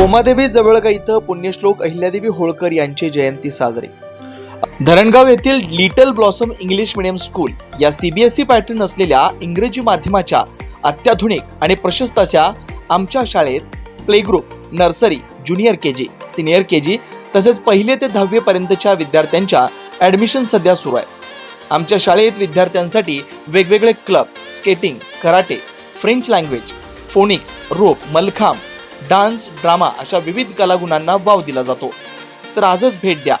कोमादेवी जवळगा इथं पुण्यश्लोक अहिल्यादेवी होळकर यांची जयंती साजरी. धरणगाव येथील little blossom English medium school या सीबीएसई पॅटर्न असलेल्या इंग्रजी माध्यमाच्या अत्याधुनिक आणि प्रशस्त अशा आमच्या शाळेत play group nursery junior K G senior K G तसेच पहिले ते दहावीपर्यंतच्या विद्यार्थ्यांच्या ॲडमिशन सध्या सुरू आहे. आमच्या शाळेत विद्यार्थ्यांसाठी वेगवेगळे club skating karate French language phonics rope mallakhamb dance drama अशा विविध कलागुणांना वाव दिला जातो. तर आजच भेट द्या.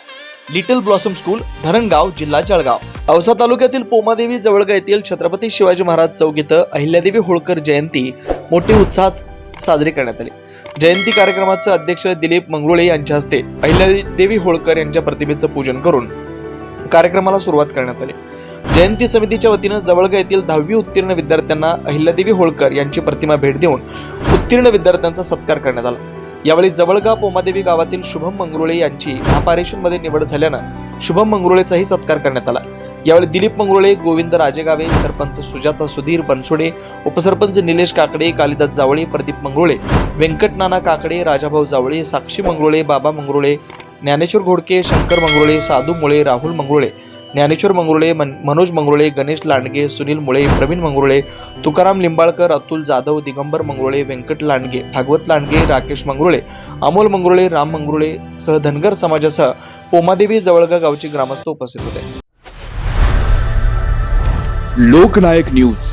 लिटल ब्लॉसम स्कूल धरणगाव जिल्हा जळगाव. औसा तालुक्यातील पोमादेवी जवळगा येथील छत्रपती शिवाजी महाराज चौक इथं अहिल्यादेवी होळकर जयंती मोठी उत्साहात साजरी करण्यात आली. जयंती कार्यक्रमाचं अध्यक्ष दिलीप मंगरुळे यांच्या हस्ते अहिल्यादेवी होळकर यांच्या प्रतिमेचं पूजन करून कार्यक्रमाला सुरुवात करण्यात आली. जयंती समितीच्या वतीनं जवळगा येथील दहावी उत्तीर्ण विद्यार्थ्यांना अहिल्यादेवी होळकर यांची प्रतिमा भेट देऊन उत्तीर्ण विद्यार्थ्यांचा सत्कार करण्यात आला. यावेळी जवळगा पोमादेवी गावातील शुभम मंगरुळे यांची मध्ये निवड झाल्यानं शुभम मंगरुळेचाही सत्कार करण्यात आला. यावेळी दिलीप मंगरुळे गोविंद राजेगावे सरपंच सुजाता सुधीर बनसोडे उपसरपंच निलेश काकडे कालिदास जावळे प्रदीप मंगरुळे व्यंकट नाना काकडे राजाभाऊ जावळे साक्षी मंगरुळे बाबा मंगरुळे ज्ञानेश्वर घोडके शंकर मंगरुळे साधू मुळे राहुल मंगरुळे ज्ञानेश्वर मंगरुळे मन मनोज मंगरुळे गणेश लांडगे सुनील मुळे प्रवीण मंगरुळे तुकाराम लिंबाळकर अतुल जाधव दिगंबर मंगरुळे व्यंकट लांडगे भागवत लांडगे राकेश मंगरुळे अमोल मंगरुळे राम मंगरुळे सह धनगर समाजासह पोमादेवी जवळगा गावचे ग्रामस्थ उपस्थित होते. लोकनायक न्यूज.